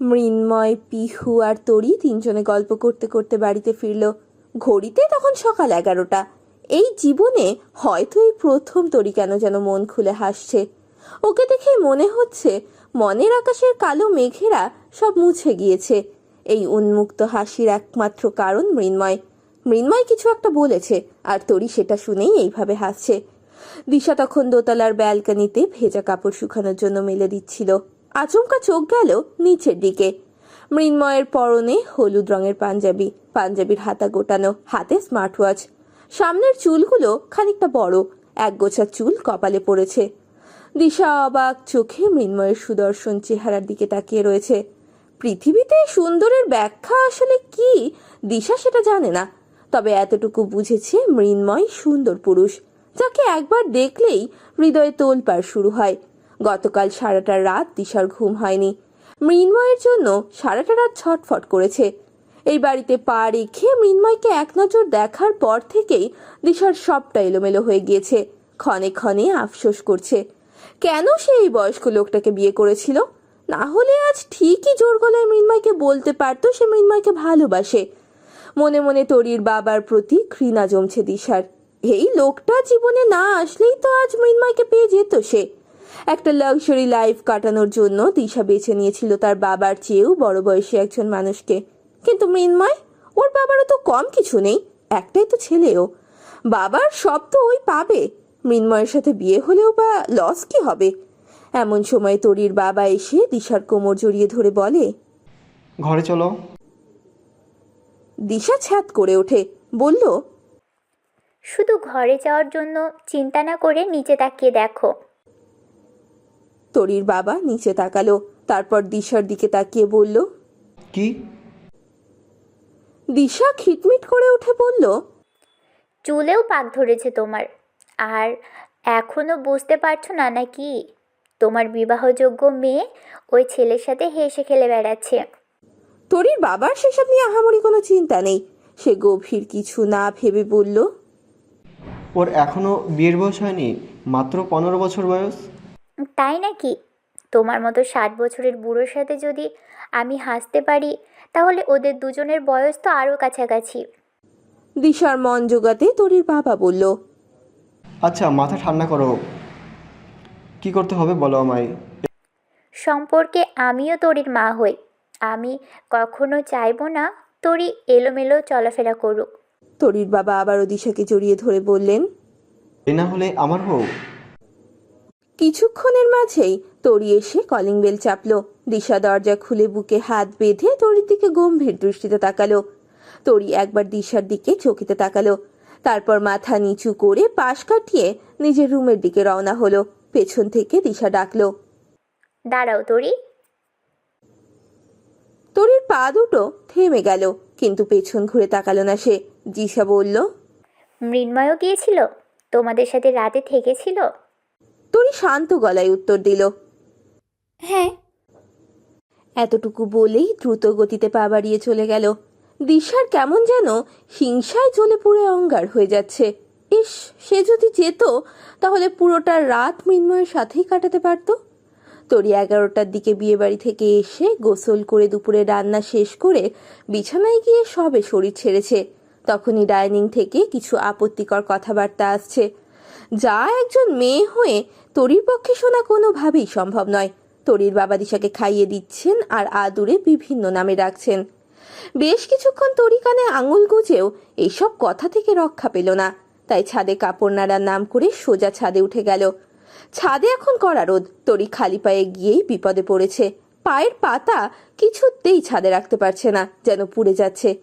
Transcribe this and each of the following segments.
মৃন্ময়, পিহু আর তরি তিনজনে গল্প করতে করতে বাড়িতে ফিরল। ঘড়িতে তখন সকাল এগারোটা। এই জীবনে হয়তো এই প্রথম তরি কেন যেন মন খুলে হাসছে। ওকে দেখে মনে হচ্ছে মনের আকাশের কালো মেঘেরা সব মুছে গিয়েছে। এই উন্মুক্ত হাসির একমাত্র কারণ মৃন্ময়। মৃন্ময় কিছু একটা বলেছে আর তরি সেটা শুনেই এইভাবে হাসছে। দিশা তখন দোতলার ব্যালকানিতে ভেজা কাপড় শুকানোর জন্য মেলে দিচ্ছিল। আচমকা চোখ গেল নিচের দিকে। মৃন্ময়ের পরনে হলুদ রঙের পাঞ্জাবি, পাঞ্জাবির হাতা গোটানো, হাতে স্মার্ট ওয়াচ সামনের চুলগুলো খানিকটা বড় একগোছা চুল কপালে পড়েছে। দিশা অবাক চোখে মৃন্ময়ের সুদর্শন চেহারার দিকে তাকিয়ে রয়েছে। পৃথিবীতে সুন্দরের ব্যাখ্যা আসলে কি? দিশা সেটা জানে না। তবে এতটুকু বুঝেছে মৃন্ময় সুন্দর পুরুষ, যাকে একবার দেখলেই হৃদয়ে তোলপাড় শুরু হয়। গতকাল সারাটা রাত দিশার ঘুম হয়নি। মৃন্ময়ের জন্য সারাটা রাত ছটফট করেছে। এই বাড়িতে পা রেখে মৃন্ময়কে এক নজর দেখার পর থেকেই দিশার সবটা এলোমেলো হয়ে গিয়েছে। ক্ষণে ক্ষণে আফসোস করছে। কেন সে এই বয়স্ক লোকটাকে বিয়ে করেছিল? না হলে আজ ঠিকই জোর গলায় মৃন্ময়কে বলতে পারতো সে মৃন্ময়কে ভালোবাসে। মনে মনে তরির বাবার প্রতি ঘৃণা জমছে দিশার। এই লোকটা জীবনে না আসলেই তো আজ মৃন্ময়কে পেয়ে যেত সে। একটা লাক্সারি লাইফ কাটানোর জন্য দিশা বেছে নিয়েছিল তার বাবার চেয়েও বড় বয়সী একজন মানুষকে। কিন্তু মৃন্ময় ওর বাবারও তো কম কিছু নেই একটাই তো ছেলেও। বাবার সব তো ওই পাবে। মৃন্ময়ের সাথে বিয়ে হলেও বা লস কি হবে? এমন সময় তরির বাবা এসে দিশার কোমর জড়িয়ে ধরে বলে ঘরে চলো। দিশা ছ্যাত করে ওঠে বলল শুধু ঘরে যাওয়ার জন্য চিন্তা না করে নিচে তাকিয়ে দেখো। তরির বাবা নিচে তাকালো তারপর দিশার দিকে তাকিয়ে বলল কি? দিশা খিটমিট করে উঠে বলল চুলেও পাক ধরেছে তোমার। আর এখনও বুঝতে পারছ না নাকি? তোমার বিবাহযোগ্য মেয়ে ওই ছেলের সাথে হেসে খেলে বেড়াচ্ছে। তরির বাবার সেসব নিয়ে আহামরি কোনো চিন্তা নেই। সে গভীর কিছু না ভেবে বলল ওর এখনও বিয়ের বয়স হয়নি মাত্র পনেরো বছর বয়স। তাই নাকি? তোমার মতো ষাট বছরের বুড়োর সাথে যদি আমি হাসতে পারি তাহলে ওদের দুজনের বয়স তো আরও কাছাকাছি। দিশার মন জোগাতে তরির বাবা বলল আচ্ছা মাথা ঠান্ডা করো। কি করতে হবে বলো আমায়? সম্পর্কে আমিও তোরির মা হই। আমি কখনো চাইব না তোরি এলোমেলো চলাফেরা করুক। তরির বাবা আবারও দিশাকে জড়িয়ে ধরে বললেন এ না হলে আমার বউ? কিছুক্ষণের মাঝেই তরি এসে কলিং বেল চাপলো। দিশা দরজা খুলে বুকে হাত বেঁধে তরির দিকে গম্ভীর দৃষ্টিতে তাকালো। তরি একবার দিশার দিকে চকিতে তাকালো। তারপর মাথা নিচু করে পাশ কাটিয়ে নিজের রুমের দিকে রওনা হলো। পেছন থেকে দিশা ডাকলো। দাঁড়াও তোরি। তরির পা দুটো থেমে গেল কিন্তু পেছন ঘুরে তাকালো না সে। দিশা বলল মৃন্ময়ও গিয়েছিল? তোমাদের সাথে রাতে থেকেছিল? তরি শান্ত গলায় উত্তর দিল হ্যাঁ। এতটুকু বলেই দ্রুত গতিতে পা বাড়িয়ে চলে গেল। দিশার কেমন যেন হিংসায় জ্বলে পুড়ে অঙ্গার হয়ে যাচ্ছে। ইস সে যদি যেত তাহলে পুরোটা রাত মৃন্ময়ের সাথেই কাটাতে পারতো। তরি এগারোটার দিকে বিয়ে বাড়ি থেকে এসে গোসল করে দুপুরে রান্না শেষ করে বিছানায় গিয়ে সবে শরীর ছেড়েছে। তখনই ডাইনিং থেকে কিছু আপত্তিকর কথাবার্তা আসছে। যা একজন মেয়ে হয়ে তরির পক্ষে শোনা কোনোভাবেই সম্ভব নয়। তরির বাবা দিশাকে খাইয়ে দিচ্ছেন আর আদুরে বিভিন্ন নামে ডাকছেন। বেশ কিছুক্ষণ তরি কানে আঙুল গুজেও এইসব কথা থেকে রক্ষা পেল না। তাই ছাদে কাপড় নাড়ার নাম করে সোজা ছাদে উঠে গেল। ছাদে এখন কড়া রোদ। তরি খালি পায়ে গিয়েই বিপদে পড়েছে। পায়ের পাতা কিছুতেই ছাদে রাখতে পারছে না, যেন পুড়ে যাচ্ছে।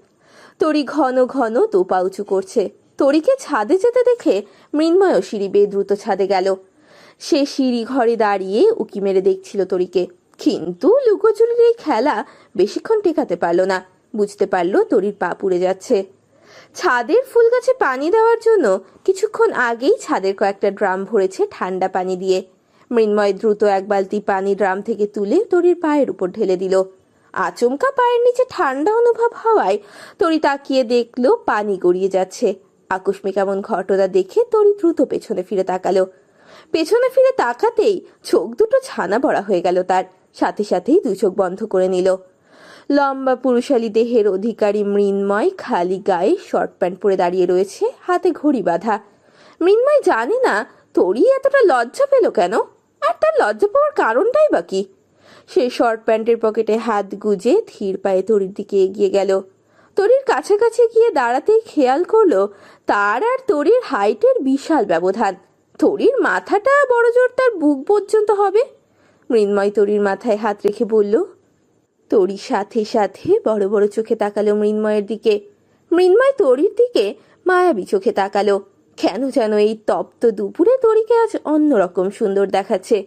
তরি ঘন ঘন দু পা উঁচু করছে। তরিকে ছাদে যেতে দেখে মৃন্ময় সিঁড়ি বেয়ে দ্রুত ছাদে গেল। সে সিঁড়ি ঘরে দাঁড়িয়ে উকি মেরে দেখছিল তরিকে। কিন্তু লুকোচুরির এই খেলা বেশিক্ষণ টেকাতে পারল না। বুঝতে পারল তরির পা পুড়ে যাচ্ছে। ছাদের ফুল গাছে পানি দেওয়ার জন্য কিছুক্ষণ আগেই ছাদের কয়েকটা ড্রাম ভরেছে ঠান্ডা পানি দিয়ে। মৃন্ময় দ্রুত এক বালতি পানি ড্রাম থেকে তুলে তরির পায়ের উপর ঢেলে দিল। আচমকা পায়ের নিচে ঠান্ডা অনুভব হওয়ায় তরি তাকিয়ে দেখল পানি গড়িয়ে যাচ্ছে। আকস্মিক এমন ঘটনা দেখে তরি দ্রুত পেছনে ফিরে তাকালো। পেছনে ফিরে তাকাতেই চোখ দুটো ছানা ভরা হয়ে গেল তার। সাথে সাথেই দু চোখ বন্ধ করে নিল। লম্বা পুরুষালী দেহের অধিকারী মৃন্ময় খালি গায়ে শর্ট প্যান্ট পরে দাঁড়িয়ে রয়েছে, হাতে ঘড়ি বাঁধা। মৃন্ময় জানে না তোরই এতটা লজ্জা পেল কেন? আর তার লজ্জা পাওয়ার কারণটাই বাকি সে শর্ট প্যান্টের পকেটে হাত গুজে ধীর পায়ে তরির দিকে এগিয়ে গেল। তরির কাছাকাছি গিয়ে দাঁড়াতেই খেয়াল করল, তার আর তরির হাইটের বিশাল ব্যবধান। তরির মাথাটা বড়জোর তার বুক পর্যন্ত হবে। মৃন্ময় তরির মাথায় হাত রেখে বলল তরির সাথে সাথে বড় বড় চোখে তাকালো মৃন্ময়ের দিকে। মৃন্ময় তরির দিকে মায়াবী চোখে তাকালো। কেন যেন এই তপ্ত দুপুরে তরিকে আজ অন্যরকম সুন্দর দেখাচ্ছে।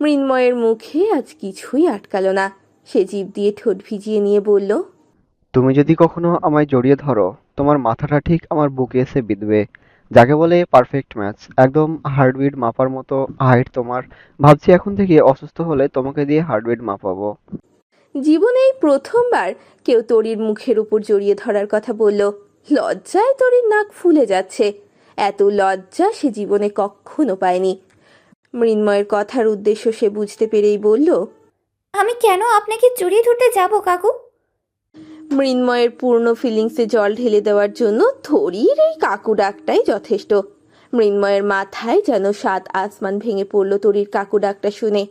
মৃন্ময়ের মুখে আজ কিছুই আটকালো না। সে জিভ দিয়ে ঠোঁট ভিজিয়ে নিয়ে বলল তুমি যদি কখনো আমায় জড়িয়ে ধরো তোমার মাথাটা ঠিক আমার বুকে এসে বিঁধবে। যাকে বলে পারফেক্ট ম্যাচ একদম হার্টবিট মাপার মতো হাইট তোমার। ভাবছি এখন থেকে অসুস্থ হলে তোমাকে দিয়ে হার্টবিট মাপাবো। জীবনে এই প্রথমবার কেউ তরির মুখের উপর জড়িয়ে ধরার কথা বলল। লজ্জায় তরির নাক ফুলে যাচ্ছে। এত লজ্জা সে জীবনে কখনো পায়নি। মৃন্ময়ের কথার উদ্দেশ্য সে বুঝতে পেরেই বলল আমি কেন আপনাকে জড়িয়ে ধরতে যাব কাকু? মৃন্ময়ের পূর্ণ ফিলিংসে জল ঢেলে দেওয়ার জন্য থরির এই কাকু ডাকটাই যথেষ্ট। মৃন্ময়ের মাথায় যেন সাত আসমান ভেঙে পড়ল তরির কাকু ডাকটা শুনে।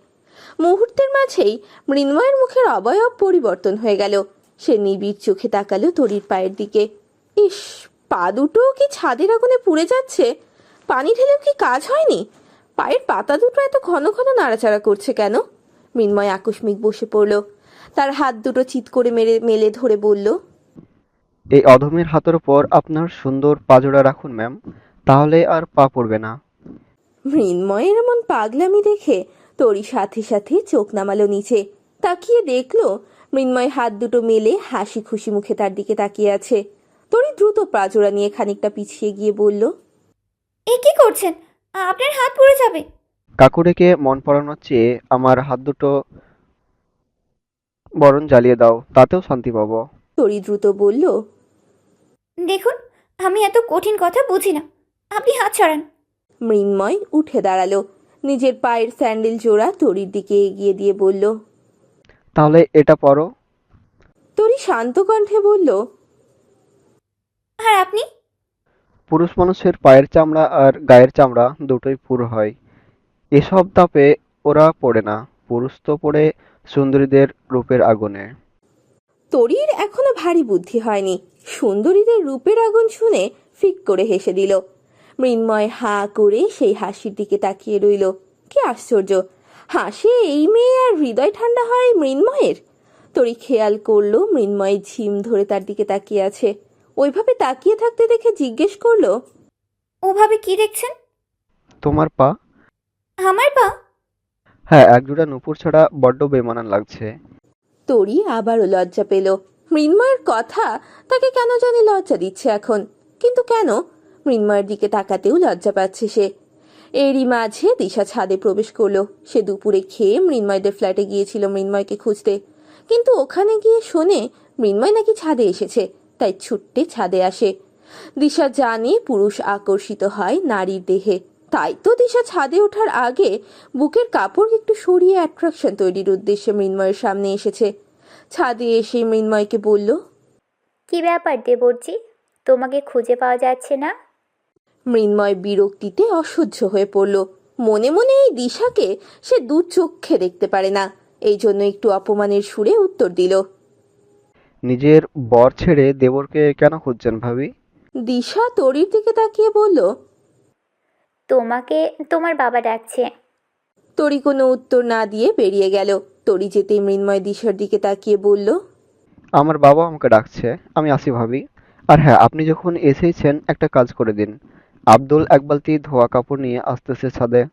মুহূর্তের মাঝেই মৃন্ময়ের মুখের অবয়ব পরিবর্তন হয়ে গেল। সে নিবিড় চোখে তাকালো তরির পায়ের দিকে। ইস, পা দুটো কি ছাদের আগুনে পুড়ে যাচ্ছে? পানি ঢেলেও কি কাজ হয়নি? পায়ের পাতা দুটো এত ঘন ঘন নাড়াচাড়া করছে কেন? মৃন্ময় আকস্মিক বসে পড়ল। তার হাত দুটো চিৎ করে মেরে মেলে ধরে বলল এই অধমের হাতের উপর আপনার সুন্দর পাজোড়া রাখুন ম্যাম। তাহলে আর পা পড়বে না। মৃন্ময়ের এমন পাগলামি দেখে তরি সাথে সাথে চোখ নামালো নিচে। তাকিয়ে দেখল মৃন্ময় হাত দুটো মেলে হাসি খুশি মুখে তার দিকে তাকিয়ে আছে। তরি দ্রুত পাজোড়া নিয়ে খানিকটা পিছিয়ে গিয়ে বলল এ কি করছেন? আপনার হাত পড়ে যাবে। কাকুরেকে মন পড়ানোর চেয়ে আমার হাত দুটো বরং জ্বালিয়ে দাও তাতেও শান্তি পাবো। তরি দ্রুত বলল দেখুন আমি এত কঠিন কথা বুঝি না। আপনি হাত ছড়ান। মৃন্ময় উঠে দাঁড়াল। নিজের পায়ের স্যান্ডেল জোড়া তরির দিকে এগিয়ে দিয়ে বলল তাহলে এটা পরো। তরি শান্ত কণ্ঠে বলল আর আপনি? পুরুষ মানুষের পায়ের চামড়া আর গায়ের চামড়া দুটোই পুরো হয়। এসব তাপে ওরা পড়ে না। পুরুষ তো পড়ে সুন্দরীদের রূপের আগুনে। তরির এখনও ভারী বুদ্ধি হয়নি। সুন্দরীদের রূপের আগুন শুনে ফিক করে হেসে দিল। মৃন্ময় হা করে সেই হাসির দিকে তাকিয়ে রইল। কি আশ্চর্য! হাসে এই মেয়ে আর হৃদয় ঠান্ডা হয় মৃন্ময়ের? তরি খেয়াল করল মৃন্ময় ঝিম ধরে তার দিকে তাকিয়ে আছে। ওইভাবে তাকিয়ে থাকতে দেখে জিজ্ঞেস করল ওভাবে কি দেখছেন? তোমার পা? আমার পা? হ্যাঁ একজোড়া নুপুর ছাড়া বড্ড বেমানান লাগছে। তরি আবারও লজ্জা পেল। মৃন্ময়ের কথা তাকে কেন জানি লজ্জা দিচ্ছে এখন? কিন্তু কেন? মৃন্ময়ের দিকে তাকাতেও লজ্জা পাচ্ছে সে। এরই মাঝে দিশা ছাদে প্রবেশ করল। সে দুপুরে খেয়ে মৃন্ময়দের ফ্ল্যাটে গিয়েছিল মৃন্ময়কে খুঁজতে। কিন্তু ওখানে গিয়ে শোনে মৃন্ময় নাকি ছাদে এসেছে, তাই ছুট্টে ছাদে আসে। দিশা জানে পুরুষ আকর্ষিত হয় নারীর দেহে। তাই তো দিশা ছাদে ওঠার আগে বুকের কাপড় একটু সরিয়ে অ্যাট্রাকশন তৈরির উদ্দেশ্যে মৃন্ময়ের সামনে এসেছে। ছাদে এসে মৃন্ময়কে বলল কি ব্যাপার দেবরজি? তোমাকে খুঁজে পাওয়া যাচ্ছে না? মৃন্ময় বিরক্তিতে অসহ্য হয়ে পড়ল। মনে মনে এই দিশাকে সে দু চোখে দেখতে পারে না। এই জন্য একটু অপমানের সুরে উত্তর দিল নিজের বর ছেড়ে দেবরকে কেন খুঁজছেন ভাবি? দিশা তরির দিকে তাকিয়ে বলল তোমাকে তোমার বাবা ডাকছে। তরি কোনো উত্তর না দিয়ে বেরিয়ে গেল। তরি যেতে মৃন্ময় দিশার দিকে তাকিয়ে বলল আমার বাবা আমাকে ডাকছে আমি আসি ভাবি। আর হ্যাঁ আপনি যখন এসেইছেন একটা কাজ করে দিন। আব্দুল এক বালতি ধোয়া কাপড় নিয়ে আসতেছে ছাদে।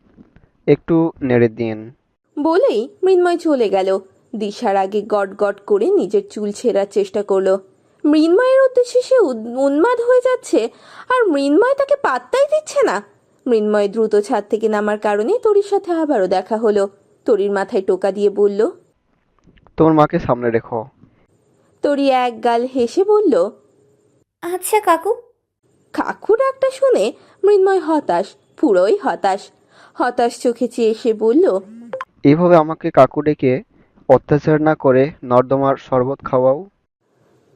একটু নেড়ে দিন। বলেই মৃন্ময় চলে গেল। দিশার আগে গট গট করে নিজের চুল ছেঁড়ার চেষ্টা করল। মৃন্ময়ের উদ্দেশ্যে সে উদ- উন্মাদ হয়ে যাচ্ছে আর মৃন্ময় তাকে পাত্তাই দিচ্ছে না। মৃন্ময় দ্রুত ছাদ থেকে নামার কারণে তরির সাথে আবারও দেখা হলো। তরির মাথায় টোকা দিয়ে বলল তোমার মাকে সামনে রেখো। তরি এক গাল হেসে বলল আচ্ছা কাকু। কাকু ডাকটা শুনে মৃন্ময় হতাশ পুরোই হতাশ। হতাশ চোখে চেয়ে সে বলল এইভাবে আমাকে কাকু ডেকে অত্যাচার না করে নর্দমার শরবত খাওয়াও।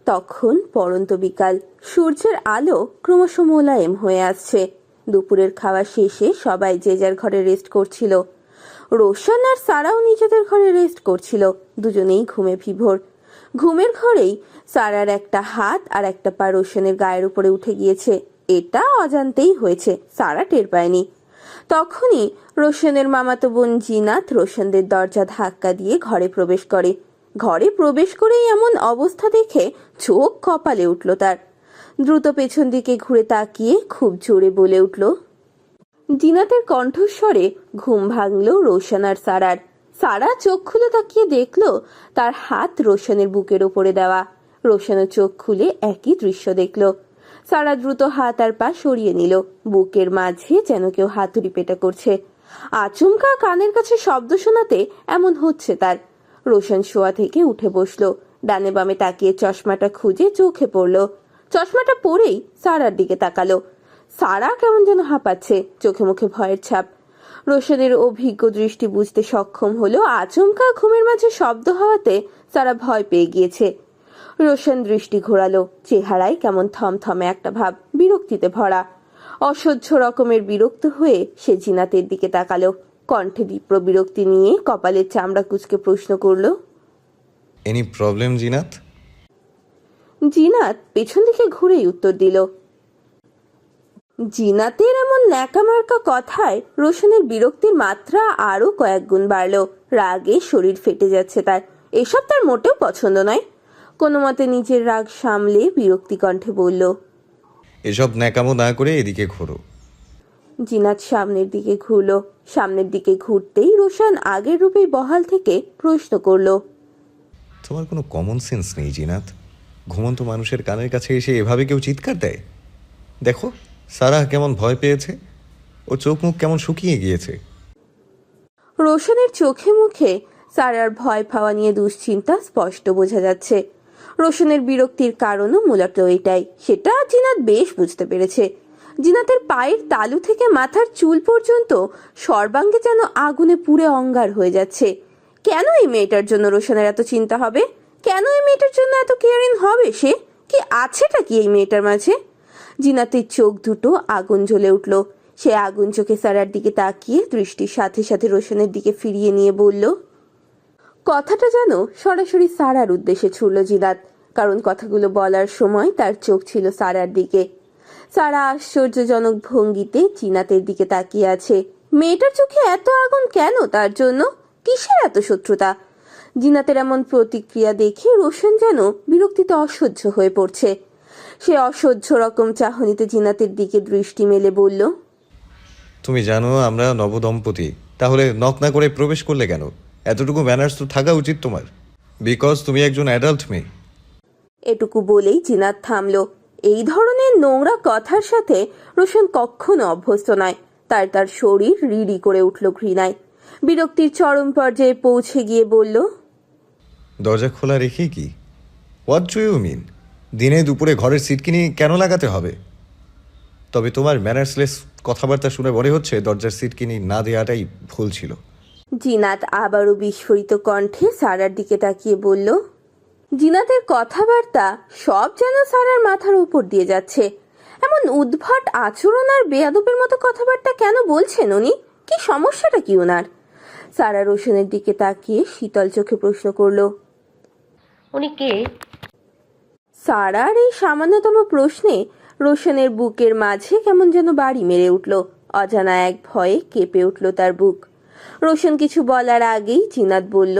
তখন পরন্ত বিকাল সূর্যের আলো ক্রমশ মোলায়েম হয়ে আসছে। দুপুরের খাওয়া শেষে সবাই যে যার ঘরে রেস্ট করছিল। রোশন আর সারাও নিজেদের ঘরে রেস্ট করছিল। দুজনেই ঘুমে বিভোর ঘুমের ঘরেই সারার একটা হাত আর একটা পা রোশনের গায়ের উপরে উঠে গিয়েছে। এটা অজান্তেই হয়েছে। সারা টের পায়নি। তখনই রোশনের মামাতো বোন জিনাত রোশনদের দরজা ধাক্কা দিয়ে ঘরে প্রবেশ করে। ঘরে প্রবেশ করেই এমন অবস্থা দেখে চোখ কপালে উঠল তার। দ্রুত পেছন দিকে ঘুরে তাকিয়ে খুব জোরে বলে উঠল, জিনাতের কণ্ঠস্বরে ঘুম ভাঙল রোশন আর সারার। সারা চোখ খুলে তাকিয়ে দেখল তার হাত রোশনের বুকের ওপরে দেওয়া। রোশনের চোখ খুলে একই দৃশ্য দেখল। সারা দ্রুত হাত আর পা সরিয়ে নিল। বুকের মাঝে যেন কেউ হাতুড়ি পেটা করছে। আচমকা কানের কাছে শব্দ শোনাতে এমন হচ্ছে তার। রোশন শোয়া থেকে উঠে বসল। ডানে বামে তাকিয়ে চশমাটা খুঁজে চোখে পড়ল। চশমাটা পরেই সারার দিকে তাকালো। সারা কেমন যেন হাঁপাচ্ছে, চোখে মুখে ভয়ের ছাপ। রোশনের অভিজ্ঞ দৃষ্টি বুঝতে সক্ষম হলো, আচমকা ঘুমের মাঝে শব্দ হওয়াতে সারা ভয় পেয়ে গিয়েছে। রোশন দৃষ্টি ঘোরালো, চেহারায় কেমন থমথমে একটা ভাব, বিরক্তিতে ভরা। অসহ্য রকমের বিরক্ত হয়ে সে জিনাতের দিকে তাকালো। কণ্ঠে তীব্র বিরক্তি নিয়ে কপালের চামড়া কুচকে প্রশ্ন করল এনি প্রবলেম জিনাত? জিনাত পেছন দিকে ঘুরেই উত্তর দিল। জিনাতের এমন ন্যাকামার্কা কথায় রোশনের বিরক্তির মাত্রা আরও কয়েক গুণ বাড়ল। রাগে শরীর ফেটে যাচ্ছে তার। এসব তার মোটেও পছন্দ নয়। কোনো মতে নিজের রাগ সামলে বিরক্তি কণ্ঠে বলল এসব ন্যাকামো না করে এদিকে ঘোরো। জিনাত সামনের দিকে ঘুরলো। সামনের দিকে ঘুরতেই রোশন আগের রূপেই বহাল থেকে প্রশ্ন করল তোমার কোনো কমন সেন্স নেই জিনাত? ঘুমন্ত মানুষের কানের কাছে এসে এভাবে কেউ চিৎকার দেয়? দেখো সারা কেমন ভয় পেয়েছে, ও চোখ মুখ কেমন শুকিয়ে গিয়েছে। রোশনের চোখে মুখে সারার ভয় পাওয়া নিয়ে দুশ্চিন্তা স্পষ্ট বোঝা যাচ্ছে। রোশনের বিরক্তির কারণও মূলত এটাই, সেটা জিনাত বেশ বুঝতে পেরেছে। জিনাতের পায়ের তালু থেকে মাথার চুল পর্যন্ত সর্বাঙ্গে যেন আগুনে পুড়ে অঙ্গার হয়ে যাচ্ছে। কেন এই মেয়েটার জন্য রোশনের এত চিন্তা হবে? কেন এই মেয়েটার জন্য এত কেয়ারিং হবে সে? কি আছেটা কি এই মেয়েটার মাঝে? জিনাতের চোখ দুটো আগুন জ্বলে উঠল। সে আগুন চোখে সারার দিকে তাকিয়ে দৃষ্টির সাথে সাথে রোশনের দিকে ফিরিয়ে নিয়ে বলল, কথাটা যেন সরাসরি সারার উদ্দেশ্যে ছুড়ল জিনাত, কারণ কথাগুলো বলার সময় তার চোখ ছিল সারার দিকে। সারা আশ্চর্যজনক ভঙ্গিতে জিনাতের দিকে তাকিয়ে আছে, মেয়েটার চোখে এত আগুন কেন তার জন্য? কিসের এত শত্রুতা? জিনাতের এমন প্রতিক্রিয়া দেখে রোশন যেন বিরক্তিতে অসহ্য হয়ে পড়ছে। সে অসহ্য রকম চাহনিতে জিনাতের দিকে দৃষ্টি মেলে বলল তুমি জানো আমরা নবদম্পতি। তাহলে নক না করে প্রবেশ করলে কেন? এতটুকু ম্যানার্স তো থাকা উচিত তোমার। বিকজ তুমি একজন অ্যাডাল্ট মেয়ে। এটুকু বলেই জিনাত থামল। এই ধরনের নোংরা কথার সাথে রোশন কখনো অভ্যস্ত নয়। তার তার শরীর রিড়ি করে উঠল ঘৃণায়। বিরক্তির চরম পর্যায়ে পৌঁছে গিয়ে বলল দরজা খোলা রেখে কি? হোয়াট ডু ইউ মিন দিনে দুপুরে ঘরের সিট কিনে কেন লাগাতে হবে? তবে তোমার ম্যানার্সলেস কথাবার্তা শুনে মনে হচ্ছে দরজার সিট কিনে না দেওয়াটাই ভুল ছিল। জিনাত আবারও বিস্ফোরিত কণ্ঠে সারার দিকে তাকিয়ে বলল, জিনাতের কথাবার্তা সব যেন সারার মাথার উপর দিয়ে যাচ্ছে। এমন উদ্ভট আচরণ আর বেয়াদবের মতো কথাবার্তা কেন বলছেন উনি? কি সমস্যাটা কি ওনার সারা রোশনের দিকে তাকিয়ে শীতল চোখে প্রশ্ন করল উনি কে? সারার এই সামান্যতম প্রশ্নে রোশনের বুকের মাঝে কেমন যেন বাড়ি মেরে উঠল। অজানা এক ভয়ে কেঁপে উঠল তার বুক। রোশন কিছু বলার আগেই জিনাত বলল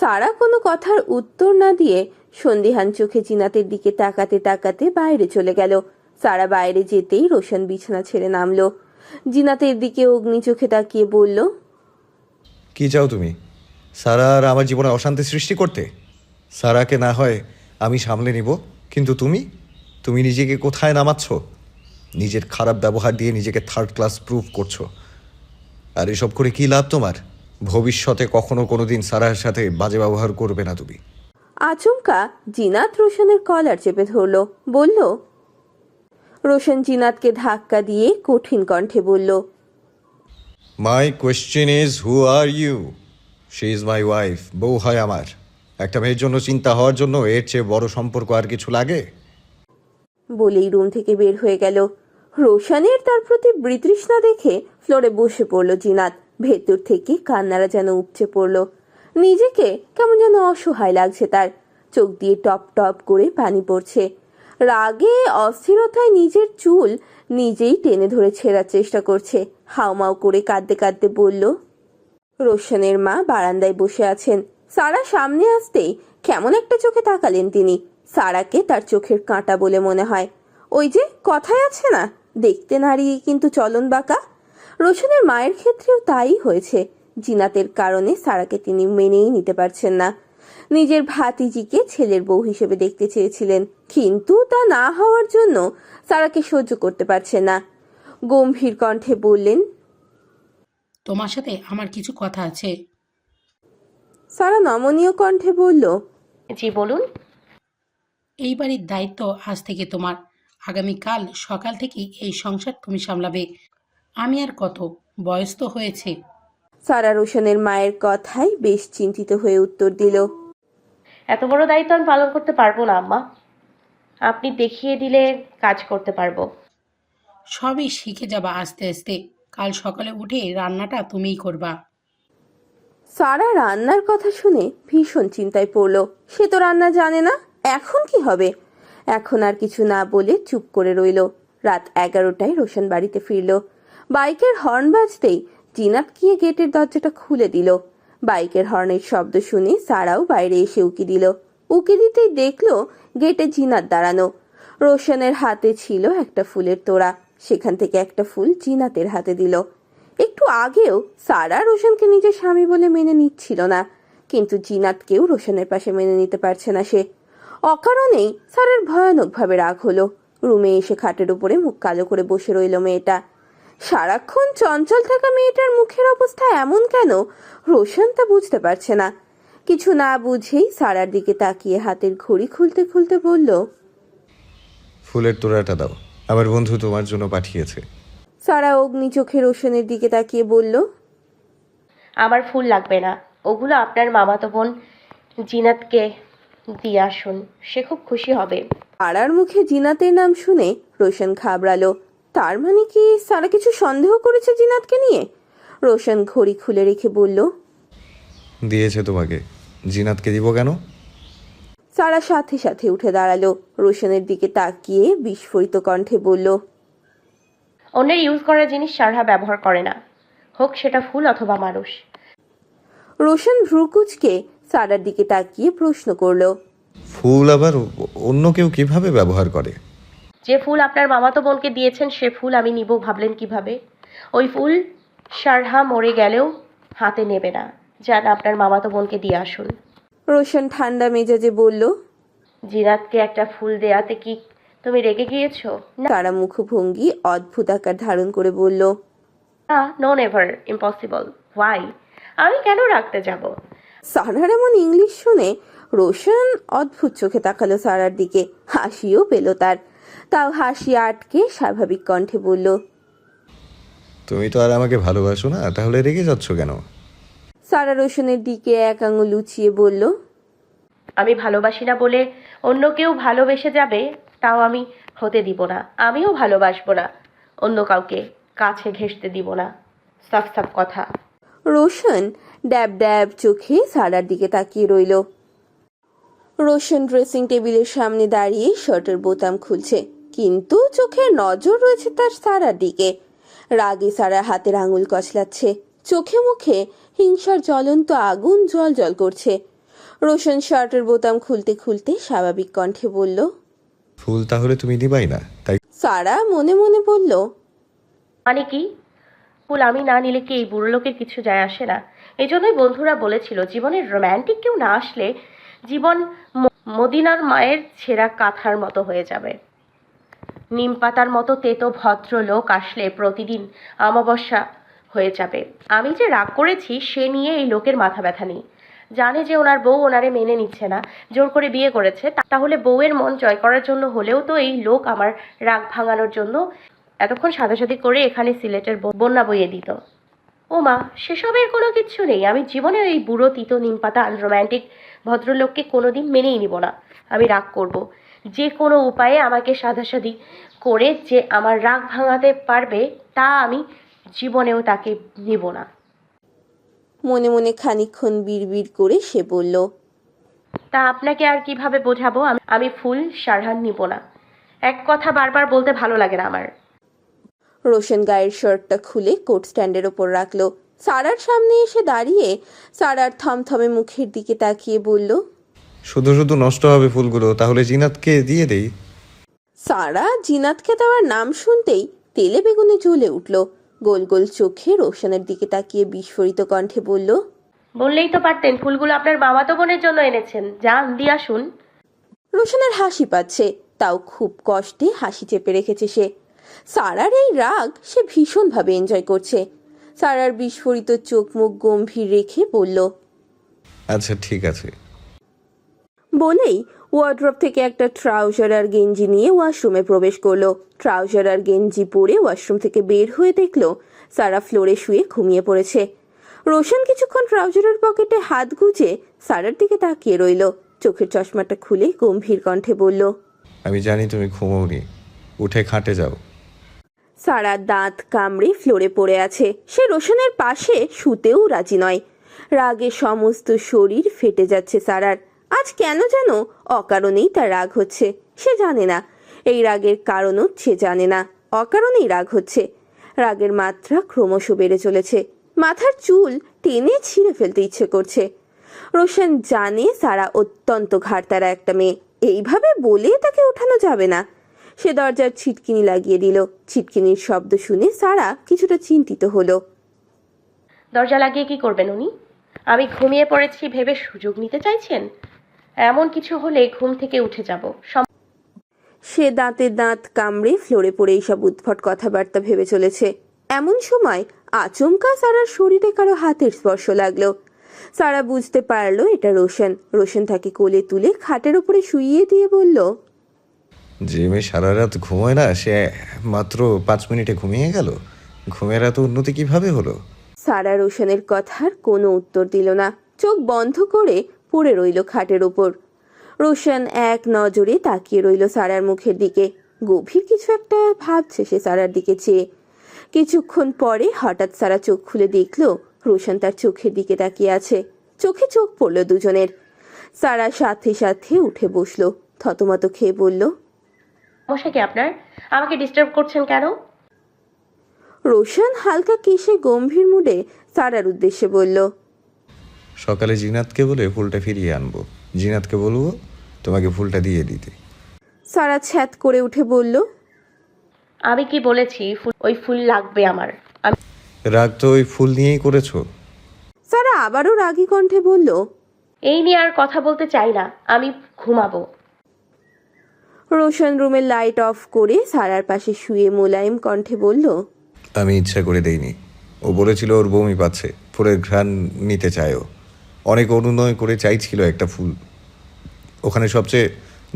সারা কোনো কথার উত্তর না দিয়ে সন্দিহান চোখে জিনাতের দিকে তাকাতে তাকাতে বাইরে চলে গেল। সারা বাইরে যেতেই রোশন বিছানা ছেড়ে নামলো। জিনাতের দিকে অগ্নি চোখে তাকিয়ে বলল কি চাও তুমি? সারা আর আমার জীবনে অশান্তি সৃষ্টি করতে? সারাকে না হয় আমি সামলে নিব। কিন্তু তুমি? তুমি নিজেকে কোথায় নামাচ্ছ? নিজের খারাপ ব্যবহার দিয়ে নিজেকে থার্ড ক্লাস প্রুভ করছ। আর এসব করে কি লাভ তোমার? ভবিষ্যতে কখনো কোনো দিন সারার সাথে বাজে ব্যবহার করবে না তুমি। আচমকা জিনাত রোশনের কলার চেপে ধরল বলল রোশন জিনাতকে ধাক্কা দিয়ে কঠিন কণ্ঠে বলল my question is who are you she is my wife বউ হয় আমার। একটা মেয়ের জন্য চিন্তা হওয়ার জন্য এর চেয়ে বড় সম্পর্ক আর কিছু লাগে? বলেই রুম থেকে বের হয়ে গেল। রোশানের তার প্রতি বিতৃষ্ণা দেখে ফ্লোরে বসে পড়ল জিনাত। ভেতর থেকে কান্নারা যেন উপচে পড়ল। নিজেকে কেমন যেন অসহায় লাগছে তার। চোখ দিয়ে টপ টপ করে পানি পড়ছে। রাগে, অস্থিরতায় নিজের চুল নিজেই টেনে ধরে ছেঁড়ার চেষ্টা করছে। হাউমাউ করে কাঁদতে কাঁদতে বলল, রোশনের মা বারান্দায় বসে আছেন। সারা সামনে আসতেই কেমন একটা চোখে তাকালেন তিনি। সারাকে তার চোখের কাঁটা বলে মনে হয়। ওই যে কথায় আছে না, দেখতে নারী কিন্তু চলন বাঁকা রোশনের মায়ের ক্ষেত্রেও তাই হয়েছে। জিনাতের কারণে সারাকে তিনি মেনেই নিতে পারছেন না। নিজের ভাতিজিকে ছেলের বউ হিসেবে দেখতে চেয়েছিলেন। কিন্তু তা না হওয়ার জন্য সারাকে সহ্য করতে পারছে না। গম্ভীর কণ্ঠে বললেন, তোমার সাথে আমার কিছু কথা আছে। সারা নমনীয় কণ্ঠে বলল জি বলুন। এই বাড়ির দায়িত্ব আজ থেকে তোমার। আগামীকাল সকাল থেকেই এই সংসার তুমি সামলাবে। আমি আর কত বয়স তো হয়েছে। সারা রোশনের মায়ের কথাই বেশ চিন্তিত হয়ে উত্তর দিল এত বড় দায়িত্ব আমি পালন করতে পারব না আম্মা। আপনি দেখিয়ে দিলে কাজ করতে পারব। সবই শিখে যাবা আস্তে আস্তে। কাল সকালে উঠে রান্নাটা তুমিই করবা। সারা রান্নার কথা শুনে ভীষণ চিন্তায় পড়ল। সে তো রান্না জানে না, এখন কি হবে? এখন আর কিছু না বলে চুপ করে রইল। রাত এগারোটায় রোশন বাড়িতে ফিরল। বাইকের হর্ন বাজতেই জিনাত গিয়ে গেটের দরজাটা খুলে দিল। বাইকের হর্নের শব্দ শুনে সারাও বাইরে এসে উকি দিল। উকি দিতেই দেখল গেটে জিনাত দাঁড়ানো। রোশনের হাতে ছিল একটা ফুলের তোড়া। সেখান থেকে একটা ফুল জিনাতের হাতে দিল। একটু আগেও সারা রোশনকে নিজের স্বামী বলে মেনে নিচ্ছিল না। কিন্তু জিনাতকেও রোশনের পাশে মেনে নিতে পারছে না সে। অকারণেই সারার ভয়ানকভাবে রাগ হলো। রুমে এসে খাটের উপরে মুখ কালো করে বসে রইল মেয়েটা। সারাক্ষণ চঞ্চল থাকা মেয়েটার মুখের অবস্থা এমন কেন রোশন তা বুঝতে পারছে না। কিছু না বুঝেই সারার দিকে তাকিয়ে হাতের ঘড়ি খুলতে খুলতে বলল, ফুলের তোড়াটা দাও। আমার বন্ধু তোমার জন্য পাঠিয়েছে। সারা অগ্নি চোখে রোশনের দিকে তাকিয়ে বলল আমার ফুল লাগবে না। ওগুলো আপনার মামাতো বোন জিনাতকে দিয়ে আসুন। সে খুব খুশি হবে। পাড়ার মুখে জিনাতের নাম শুনে রোশন ঘাবড়ালো। তার মানে কি সারা কিছু সন্দেহ করেছে জিনাতকে নিয়ে? রোশন ঘড়ি খুলে রেখে বলল দিয়েছে তোমাকে। জিনাতকে দিব কেন? সারা সাথে সাথে উঠে দাঁড়াল। রোশনের দিকে তাকিয়ে বিস্ফোরিত কণ্ঠে বলল অন্যের ইউজ করা জিনিস সারহা ব্যবহার করে না। হোক সেটা ফুল অথবা মানুষ। রোশন ভ্রুকুচকে সারার দিকে তাকিয়ে প্রশ্ন করল। ফুল আবার অন্য কেউ কীভাবে ব্যবহার করে? যে ফুল আপনার মামাতো বোনকে দিয়েছেন সে ফুল আমি নিব ভাবলেন কীভাবে? ওই ফুল সারহা মরে গেলেও হাতে নেবে না। যান আপনার মামাতো বোনকে দিয়ে আসুন। রোশন ঠান্ডা মেজাজে বলল জিনাতকে একটা ফুল দেয়াতে কি তুমি রেগে গিয়েছো? না। তারা মুখভঙ্গি অদ্ভুত আকার ধারণ করে বলল না নো নেভার ইম্পসিবল হোয়াই আমি কেন রাখতে যাব? সারার এমন ইংলিশ শুনে রোশন অদ্ভুত চোখে তাকালো সারার দিকে হাসিও পেল তার। তাও হাসি আটকে স্বাভাবিক কণ্ঠে বলল তুমি তো আর আমাকে ভালোবাসো না তাহলে রেগে যাচ্ছ কেন? সারা রোশনের দিকে এক আঙুল উঁচিয়ে বলল আমি ভালোবাসি না বলে অন্য কেউ ভালোবেসে যাবে? তাও আমি হতে দিব না, আমিও ভালোবাসবো না, অন্য কাউকে কাছে ঘেঁষতে দিব না। সাফ সাফ কথা। রোশন ড্যাব ড্যাব চোখে সারার দিকে তাকিয়ে রইল। রোশন ড্রেসিং টেবিলের সামনে দাঁড়িয়ে শার্টের বোতাম খুলছে, কিন্তু চোখের নজর রয়েছে তার সারার দিকে। রাগে সারা হাতের আঙুল কচলাচ্ছে, চোখে মুখে হিংসার জ্বলন্ত আগুন জল জল করছে। রোশন শার্টের বোতাম খুলতে খুলতে স্বাভাবিক কণ্ঠে বলল ফুল তাহলে তুমি দিবাই না তাই সারা মনে মনে বলল মানে কি? ফুল আমি না নিলে কি এই বুড়ো লোকের কিছু যায় আসে না? এই জন্যই বন্ধুরা বলেছিল জীবনের রোম্যান্টিক কেউ না আসলে জীবন মদিনার মায়ের ছেঁড়া কাঁথার মতো হয়ে যাবে। নিম পাতার মতো তেতো ভদ্র লোক আসলে প্রতিদিন আমাবস্যা হয়ে যাবে। আমি যে রাগ করেছি সে নিয়ে এই লোকের মাথা ব্যথা নেই। জানে যে ওনার বউ ওনারে মেনে নিচ্ছে না, জোর করে বিয়ে করেছে তাহলে বউয়ের মন জয় করার জন্য হলেও তো এই লোক আমার রাগ ভাঙানোর জন্য এতক্ষণ সাদাসাদি করে এখানে সিলেটের বন্যা বইয়ে দিত। ও মা, সেসবের কোনো কিচ্ছু নেই, আমি জীবনে ওই বুড়ো, তিতো, নিমপাতা আনরোম্যান্টিক ভদ্রলোককে কোনোদিন মেনেই নিব না। আমি রাগ করব। যে কোনো উপায়ে আমাকে সাধাসাধি করে যে আমার রাগ ভাঙাতে পারবে, তা আমি জীবনেও তাকে নিব না। মনে মনে খানিকক্ষণ বিড়বিড় করে সে বলল তা আপনাকে আর কীভাবে বোঝাবো? আমি আমি ফুল সারহান নিব না। এক কথা বারবার বলতে ভালো লাগে না আমার। রোশন গায়ের শার্টটা খুলে কোট স্ট্যান্ডের ওপর রাখল। সারার সামনে এসে দাঁড়িয়ে সারার থমথমে মুখের দিকে তাকিয়ে বলল শুধু শুধু নষ্ট হবে ফুলগুলো তাহলে জিনাতকে দিয়ে দেই। সারা জিনাতকে দেওয়ার নাম শুনতেই তেলে বেগুনে জ্বলে উঠল। গোল গোল চোখে রোশনের দিকে তাকিয়ে বিস্ফোরিত কণ্ঠে বলল বললেই তো পারতেন ফুলগুলো আপনার মামাতো বোনের জন্য এনেছেন। যান দিয়ে আসুন। রোশনের হাসি পাচ্ছে তাও খুব কষ্টে হাসি চেপে রেখেছে সে। সারার এই রাগ সে ভীষণভাবে এনজয় করছে। সারার বিস্ফোরিত চোখ মুখ গম্ভীর রেখে বলল আচ্ছা ঠিক আছে। বলেই ওয়ার্ড্রপ থেকে একটা ট্রাউজার আর গেঞ্জি নিয়ে ওয়াশরুমে প্রবেশ করল। ট্রাউজার আর গেঞ্জি পরে ওয়াশরুম থেকে বের হয়ে দেখল সারা ফ্লোরে শুয়ে ঘুমিয়ে পড়েছে। রোশন কিছুক্ষণ ট্রাউজারের পকেটে হাত গুজে সারার দিকে তাকিয়ে রইল। চোখের চশমাটা খুলে গম্ভীর কণ্ঠে বলল আমি জানি তুমি ঘুমোওনি উঠে খাটে যাও। সারা দাঁত কামড়ে ফ্লোরে পড়ে আছে। সে রোশনের পাশে শুতেও রাজি নয়। রাগে সমস্ত শরীর ফেটে যাচ্ছে সারার। আজ কেন যেন অকারণেই তার রাগ হচ্ছে, সে জানে না। এই রাগের কারণও সে জানে না, অকারণেই রাগ হচ্ছে। রাগের মাত্রা ক্রমশ বেড়ে চলেছে। মাথার চুল টেনে ছিঁড়ে ফেলতে ইচ্ছে করছে। রোশন জানে সারা অত্যন্ত ঘাড়তারা একটা মেয়ে। এইভাবে বলে তাকে ওঠানো যাবে না। সে দরজার ছিটকিনি লাগিয়ে দিল। ছিটকিনির শব্দ শুনে সারা কিছুটা চিন্তিত হলো। দরজা লাগিয়ে কি করবেন উনি? আমি ঘুমিয়ে পড়েছি, ভেবে সুযোগ নিতে চাইছেন? এমন কিছু হলে ঘুম থেকে উঠে যাব। সে দাঁতে দাঁত কামড়ে ফ্লোরে পড়ে এইসব উদ্ভট কথাবার্তা ভেবে চলেছে। এমন সময় আচমকা সারার শরীরে কারও হাতের স্পর্শ লাগল। সারা বুঝতে পারল এটা রোশন। রোশন তাকে কোলে তুলে খাটের উপরে শুইয়ে দিয়ে বলল যে মেয়ে সারা রাত ঘুমোয় না সে মাত্র পাঁচ মিনিটে ঘুমিয়ে গেল। ঘুমের এত উন্নতি কীভাবে হলো? সারা রোশনের কথার কোনো উত্তর দিল না। চোখ বন্ধ করে পড়ে রইল খাটের ওপর। রোশন এক নজরে তাকিয়ে রইল সারার মুখের দিকে। গভীর কিছু একটা ভাবছে সে সারার দিকে চেয়ে। কিছুক্ষণ পরে হঠাৎ সারা চোখ খুলে দেখল রোশন তার চোখের দিকে তাকিয়ে আছে। চোখে চোখ পড়ল দুজনের। সারা সাথে সাথে উঠে বসল। থতমত খেয়ে বলল সমস্যা কি আপনার? আমাকে ডিস্টার্ব করছেন কেন? রোশন হালকা কেশে গম্ভীর মুডে সারার উদ্দেশ্যে বলল সকালে জিনাতকে বলে ফুলটা ফিরিয়ে আনব। জিনাতকে বলব তোমাকে ফুলটা দিয়ে দিতে। সারা ছ্যাত করে উঠে বলল আমি কি বলেছি ফুল ওই ফুল লাগবে আমার। আমি রাগ তো ওই ফুল নিয়েই করেছ। সারা আবারও রাগী কণ্ঠে বলল এই নিয়ে আর কথা বলতে চাই না আমি ঘুমাবো। রোশন রুমের লাইট অফ করে সারার পাশে শুয়ে মোলায়েম কণ্ঠে বলল আমি ইচ্ছা করে দেইনি। ও বলেছিল ওর বমি পাচ্ছে ফুলের ঘ্রাণ নিতে চায় ও অনেক অনুনয় করে চাইছিল একটা ফুল। ওখানে সবচেয়ে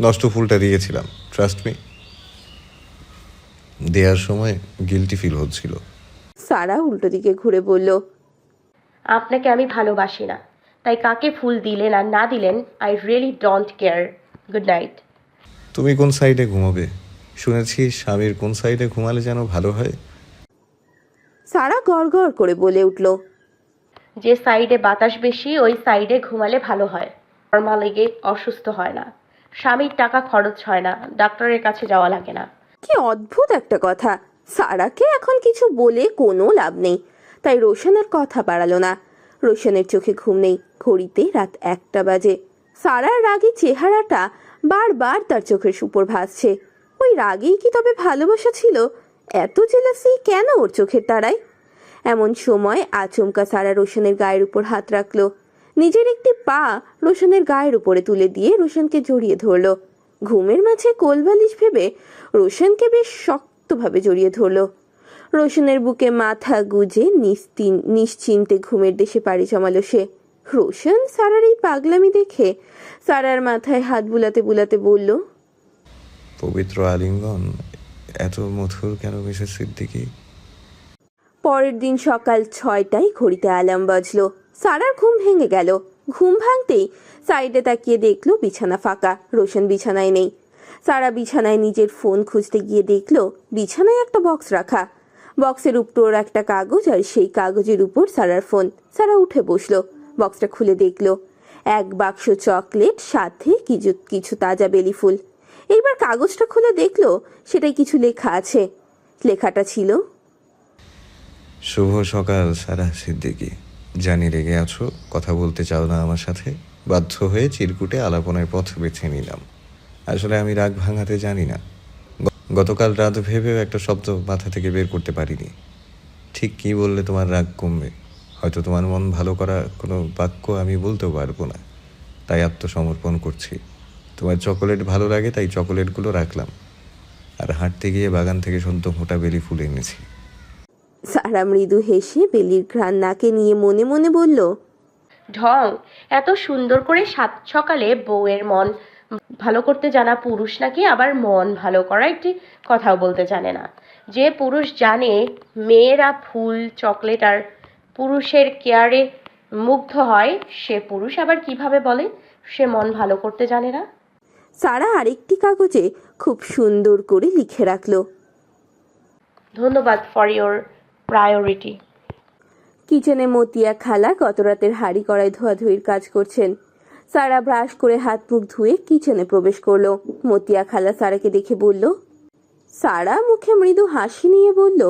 নষ্ট ফুলটা দিয়েছিলাম ট্রাস্ট মি দেওয়ার সময় গিলটি ফিল হচ্ছিল। সারা উল্টো দিকে ঘুরে বলল আপনাকে আমি ভালোবাসি না তাই কাকে ফুল দিলেন আর না দিলেন I really don't care good night তুমি কোন সাইডে ঘুমাবে? শুনেছি স্বামীর কোন সাইডে ঘুমালে যেন ভালো হয়। সারা গড় করে বলে উঠল যে সাইডে বাতাস বেশি, ওই সাইডে ঘুমালে ভালো হয়। নর্মাল লেগে অসুস্থ হয় না। স্বামীর টাকা খরচ হয় না, ডাক্তারের কাছে যাওয়া লাগে না। কি অদ্ভুত একটা কথা। সারাকে এখন কিছু বলে কোনো লাভ নেই। তাই রোশন আর কথা বাড়ালো না। রোশনের চোখে ঘুম নেই। ঘড়িতে রাত একটা বাজে। সারার রাগী চেহারাটা বারবার তার চোখের উপর ভাসছে। ওই রাগেই কি তবে ভালোবাসা ছিল? এত জেলাসি কেন ওর চোখের তারায়? এমন সময় আচমকা সারা রোশনের গায়ের উপর হাত রাখল। নিজের একটি পা রোশনের গায়ের উপরে তুলে দিয়ে রোশনকে জড়িয়ে ধরলো। ঘুমের মাঝে কোলবালিশ ভেবে রোশনকে বেশ শক্তভাবে জড়িয়ে ধরলো। রোশনের বুকে মাথা গুজে নিশ্চিন্তে ঘুমের দেশে পাড়ি জমালো সে। রোশন সারার এই পাগলামি দেখে সারার মাথায় হাত বুলাতে বুলাতে বলল, পবিত্র আলিঙ্গন, এত মধুর কেন মিসেস সিদ্দিকি? পরের দিন সকাল ছয়টায় ঘড়িতে অ্যালার্ম বাজলো। সারার ঘুম ভেঙে গেল। ঘুম ভাঙতেই সাইডে তাকিয়ে দেখল বিছানা ফাঁকা, রোশন বিছানায় নেই। সারা বিছানায় নিজের ফোন খুঁজতে গিয়ে দেখল বিছানায় একটা বক্স রাখা। বক্সের উপর একটা কাগজ আর সেই কাগজের উপর সারার ফোন। সারা উঠে বসল। বক্সটা খুলে দেখল। এক বাক্স চকলেট, সাথে কিছু কিছু তাজা বেলি ফুল। এইবার কাগজটা খুলে দেখল সেটাই কিছু লেখা আছে। লেখাটা ছিল শুভ সকাল, সারা সিদ্দিকি। জানি রেগে আছো, কথা বলতে চাও না আমার সাথে। বাধ্য হয়ে চিরকুটে আলাপনের পথ বেছে নিলাম। আসলে আমি রাগ ভাঙাতে জানি না। গতকাল রাত ভেবেও একটা শব্দ মাথা থেকে বের করতে পারিনি। ঠিক কি বললে তোমার রাগ কমবে? হয়তো তোমার মন ভালো করা কোনো বাক্য আমি বলতেও পারব না। তাই আত্মসমর্পণ করছি। তোমার চকোলেট ভালো লাগে, তাই চকোলেটগুলো রাখলাম। আর হাঁটতে গিয়ে বাগান থেকে সদ্য ফোটা বেলি ফুল এনেছি। সারা মৃদু হেসে বেলির ঘ্রাণ নাকে নিয়ে মনে মনে বলল ঢং এত সুন্দর করে সাত সকালে বউয়ের মন। ভালো করতে জানা পুরুষ নাকি আবার মন ভালো করা একটি কথাও বলতে জানে না। যে পুরুষ জানে মেয়েরা ফুল চকলেট আর পুরুষের কেয়ারে মুগ্ধ হয় সে পুরুষ আবার কীভাবে বলে? সে মন ভালো করতে জানে না। সারা আরেকটি কাগজে খুব সুন্দর করে লিখে রাখল। ধন্যবাদ ফর ইয়োর প্রায়োরিটি কিচেনে মতিয়া খালা গত রাতের হাড়ি কড়াই ধোয়াধুয়ির কাজ করছেন। সারা ব্রাশ করে হাত মুখ ধুয়ে কিচেনে প্রবেশ করল। মতিয়া খালা সারাকে দেখে বলল, সারা মুখে মৃদু হাসি নিয়ে বলল